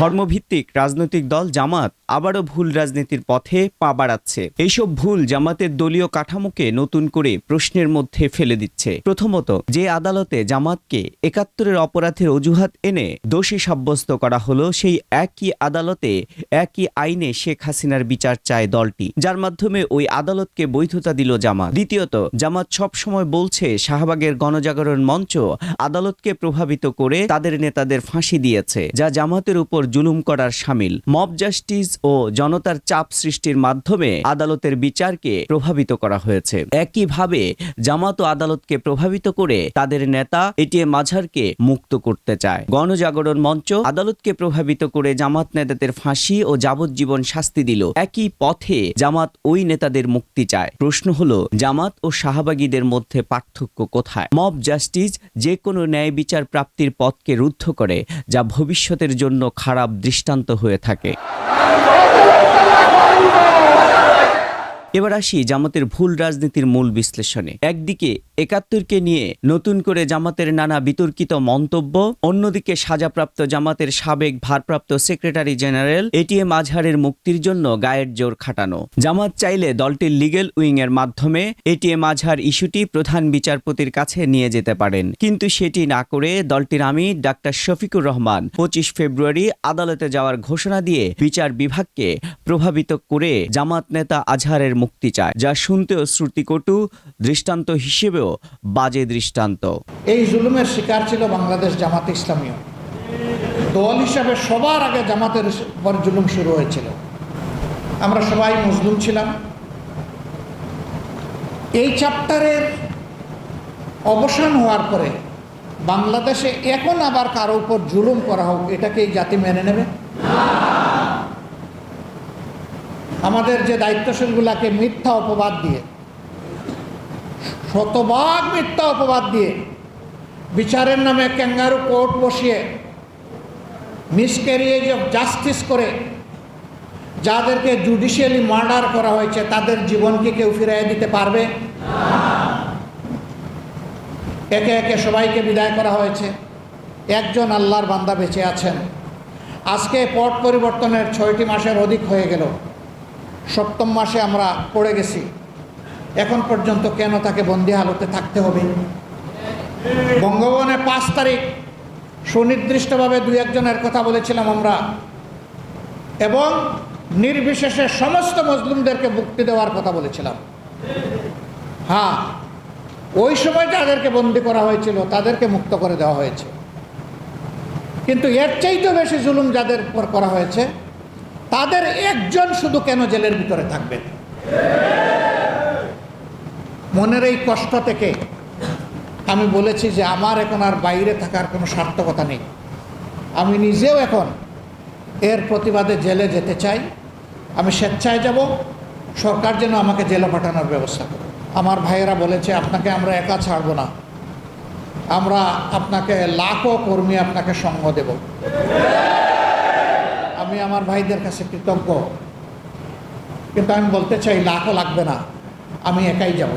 ধর্মভিত্তিক রাজনৈতিক দল জামাত আবারও ভুল রাজনীতির পথে পা বাড়াচ্ছে। এইসব ভুল জামাতের দলীয় কাঠামোকে নতুন করে প্রশ্নের মধ্যে ফেলে দিচ্ছে। প্রথমত, যে আদালতে জামাতকে একাত্তরের অপরাধের অজুহাত এনে দোষী সাব্যস্ত করা হলো, সেই একই আদালতে একই আইনে শেখ হাসিনার বিচার চায় দলটি। যার মাধ্যমে ওই আদালতকে বৈধতা দিল জামাত। দ্বিতীয়ত, জামাত সব সময় বলছে, শাহবাগের গণজাগরণ মঞ্চ আদালতকে প্রভাবিত করে তাদের নেতাদের ফাঁসি দিয়েছে, যা জামাতের উপর জুলুম করার সামিল। মব জাস্টিস ও জনতার চাপ সৃষ্টির মাধ্যমে আদালতের বিচারকে প্রভাবিত করা হয়েছে। একইভাবে জামাত আদালতকে প্রভাবিত করে তাদের নেতা এটিএম মাঝারকে মুক্ত করতে চায়। গণজাগরণ মঞ্চ আদালতকে প্রভাবিত করে জামাত নেতাদের ফাঁসি ও যাবজ্জীবন শাস্তি দিল। একই পথে জামাত ওই নেতাদের মুক্তি চায়। প্রশ্ন হলো, জামাত ও শাহবাগীদের মধ্যে পার্থক্য কোথায়? মব জাস্টিস যে কোনো ন্যায় বিচার প্রাপ্তির পথকে রুদ্ধ করে যা ভবিষ্যতের জন্য খারাপ দৃষ্টান্ত হয়ে থাকে। এবার আসি জামাতের ভুল রাজনীতির মূল বিশ্লেষণে। একদিকে একাত্তরকে নিয়ে নতুন করে জামাতের নানা বিতর্কিত মন্তব্য। অন্যদিকে সাজাপ্রাপ্ত জামাতের সাবেক ভারপ্রাপ্ত সেক্রেটারি জেনারেল এটিএম আজহারের মুক্তির জন্য গায়ের জোর খাটানো। জামাত চাইলে দলটির লিগেল উইং এর মাধ্যমে এটিএম আজহার ইস্যুটি প্রধান বিচারপতির কাছে নিয়ে যেতে পারেন। কিন্তু সেটি না করে দলটির আমির ডাক্তার শফিকুর রহমান পঁচিশ ফেব্রুয়ারি আদালতে যাওয়ার ঘোষণা দিয়ে বিচার বিভাগকে প্রভাবিত করে জামাত নেতা আজহারের মুক্তি চায়, যা শুনতেও শ্রুতিকটু, দৃষ্টান্ত হিসেবেও বাজে দৃষ্টান্ত। এই জুলুমের শিকার ছিল বাংলাদেশ জামাত ইসলামীয় দল হিসাবে সবার আগে জামাতের উপর জুলুম শুরু হয়েছিল। আমরা সবাই মজলুম ছিলাম। এই চ্যাপ্টারের অবসান হওয়ার পরে বাংলাদেশে এখন আবার কারও উপর জুলুম করা হোক, এটাকে এই জাতি মেনে নেবে? আমাদের যে দায়িত্বশীলগুলাকে মিথ্যা অপবাদ দিয়ে শতভাগ মিথ্যা অপবাদ দিয়ে বিচারের নামে ক্যাঙ্গারু কোর্ট বসিয়ে মিসক্যারিয়েজ অফ জাস্টিস করে যাদেরকে জুডিশিয়ালি মার্ডার করা হয়েছে, তাদের জীবন কি কেউ ফিরিয়ে দিতে পারবে? একে একে সবাইকে বিদায় করা হয়েছে। একজন আল্লাহর বান্দা বেঁচে আছেন। আজকে পট পরিবর্তনের ছয়টি মাসের অধিক হয়ে গেল। সপ্তম মাসে আমরা পড়ে গেছি। এখন পর্যন্ত কেন তাকে বন্দি হালতে থাকতে হবে? বঙ্গভবনে পাঁচ তারিখ সুনির্দিষ্টভাবে দুই একজনের কথা বলেছিলাম আমরা। এবং নির্বিশেষে সমস্ত মজলুমদেরকে মুক্তি দেওয়ার কথা বলেছিলাম। হ্যাঁ ওই সময় যাদেরকে বন্দি করা হয়েছিল, তাদেরকে মুক্ত করে দেওয়া হয়েছে। কিন্তু এর চাইতেও বেশি জুলুম যাদের উপর করা হয়েছে, তাদের একজন শুধু কেন জেলের ভিতরে থাকবেন? মনের এই কষ্ট থেকে আমি বলেছি যে আমার এখন আর বাইরে থাকার কোনো সার্থকতা নেই। আমি নিজেও এখন এর প্রতিবাদে জেলে যেতে চাই। আমি স্বেচ্ছায় যাব। সরকার যেন আমাকে জেলে পাঠানোর ব্যবস্থা করে। আমার ভাইয়েরা বলেছে, আপনাকে আমরা একা ছাড়বো না। আমরা আপনাকে লাখো কর্মী আপনাকে সঙ্গ দেব। আমি আমার ভাইদের কাছে কৃতজ্ঞ। কিন্তু আমি বলতে চাই লাখও লাগবে না। আমি একাই যাব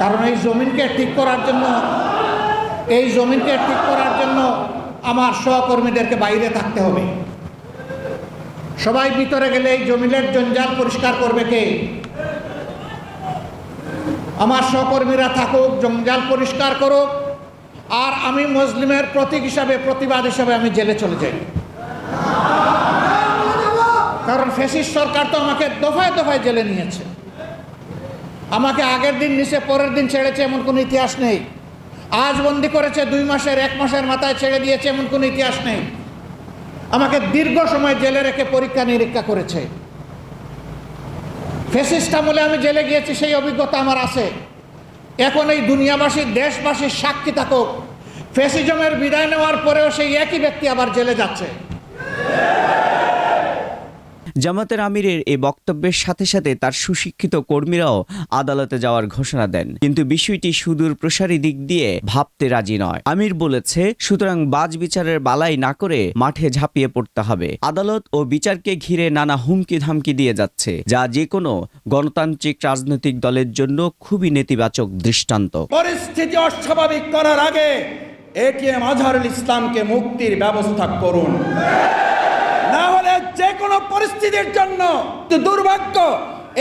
কারণ এই জমিনকে ঠিক করার জন্য, এই জমিনকে ঠিক করার জন্য আমার সহকর্মীদেরকে বাইরে থাকতে হবে। সবাই ভিতরে গেলে এই জমিনের জঞ্জাল পরিষ্কার করবে কে? আমার সহকর্মীরা থাকুক, জঞ্জাল পরিষ্কার করুক, আর আমি মুসলিমের প্রতীক হিসাবে, প্রতিবাদ হিসাবে আমি জেলে চলে যাই। কারণ ফেসিস সরকার তো আমাকে দফায় দফায় জেলে নিয়েছে। আমাকে আগের দিন নিচে পরের দিন ছেড়েছে এমন কোনো ইতিহাস নেই। আজ বন্দি করেছে দুই মাসের, এক মাসের মাথায় ছেড়ে দিয়েছে এমন কোনো ইতিহাস নেই। আমাকে দীর্ঘ সময় জেলে রেখে পরীক্ষা নিরীক্ষা করেছে। ফেসিস্ট আমলে আমি জেলে গিয়েছি, সেই অভিজ্ঞতা আমার আছে। এখন এই দুনিয়াবাসীর দেশবাসীর সাক্ষী থাকুক। ফেসিজমের বিদায় নেওয়ার পরেও সেই একই ব্যক্তি আবার জেলে যাচ্ছে। জামাতের আমিরের এই বক্তব্যের সাথে সাথে তার সুশিক্ষিত কর্মীরাও আদালতে যাওয়ার ঘোষণা দেন। কিন্তু বিষয়টি সুদূর প্রসারী দিক দিয়ে ভাবতে রাজি নয়। আমির বলেছে, সুতরাং বাজ বিচারের বালাই না করে মাঠে ঝাঁপিয়ে পড়তে হবে। আদালত ও বিচারকে ঘিরে নানা হুমকি ধামকি দিয়ে যাচ্ছে, যা যে কোনো গণতান্ত্রিক রাজনৈতিক দলের জন্য খুবই নেতিবাচক দৃষ্টান্ত। পরিস্থিতি অস্বাভাবিক করার আগে এটিএম আজহারুল ইসলামকে মুক্তির ব্যবস্থা করুন। কোনো পরিস্থিতির জন্য। দুর্ভাগ্য,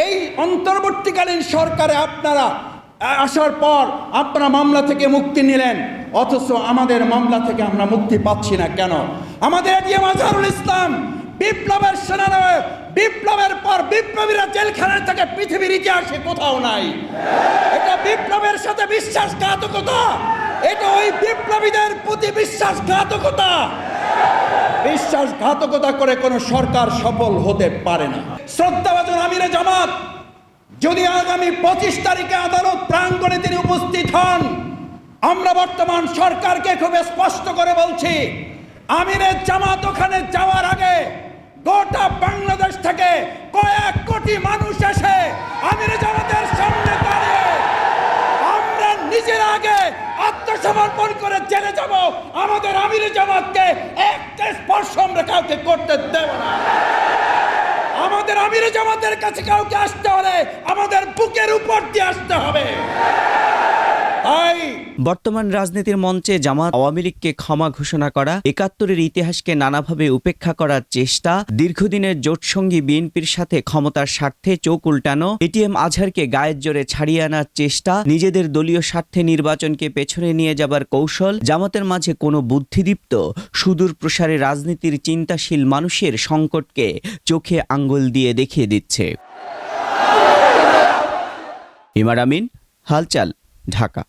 এই অন্তর্বর্তীকালীন সরকারে আপনারা আসার পর আপনারা মামলা থেকে মুক্তি নিলেন। অথচ আমাদের মামলা থেকে আমরা মুক্তি পাচ্ছি না কেন? আমাদের এটিএম আজহারুল ইসলাম বিপ্লবের সেনানায়ক, বিপ্লবের পর বিপ্লবীরা জেলখানায় থেকে, পৃথিবীর ইতিহাসে কোথাও নাই। এটা বিপ্লবের সাথে বিশ্বাসঘাতকতা। এটা ওই বিপ্লবীদের প্রতি বিশ্বাসঘাতকতা। বিশ্বাসঘাতকতা করে কোনো সরকার সফল হতে পারে না। শ্রদ্ধাভাজন আমিরে জামাত, যদি আগামী পঁচিশ তারিখে আদালত প্রাঙ্গণে তিনি উপস্থিত হন, আমরা বর্তমান সরকারকে খুব স্পষ্ট করে বলছি আমিরের জামাত ওখানে যাওয়ার আগে গোটা বাংলাদেশ থেকে কয়েক কোটি মানুষ এসে আমিরে জামাতের সামনে দাঁড়িয়ে আমরা নিজের আগে আত্মসমর্পণ করে জেলে যাব আমাদের আমির জামাতকে একটা স্পর্শ আমরা কাউকে করতে দেব না। আমাদের আমির জামাতের কাছে কাউকে আসতে হলে আমাদের বুকের উপর দিয়ে আসতে হবে। বর্তমান রাজনীতির মঞ্চে জামাত আওয়ামী লীগকে ক্ষমা ঘোষণা করা, একাত্তরের ইতিহাসকে নানাভাবে উপেক্ষা করার চেষ্টা, দীর্ঘদিনের জোটসঙ্গী বিএনপির সাথে ক্ষমতার স্বার্থে চোখ উল্টানো এটিএম আজহারকে গায়ের জোরে ছাড়িয়ে আনার চেষ্টা, নিজেদের দলীয় স্বার্থে নির্বাচনকে পেছনে নিয়ে যাবার কৌশল, জামাতের মাঝে কোনো বুদ্ধিদীপ্ত, সুদূর প্রসারে রাজনীতির চিন্তাশীল মানুষের সংকটকে চোখে আঙ্গুল দিয়ে দেখিয়ে দিচ্ছে। ইমার আমিন হালচাল, ঢাকা।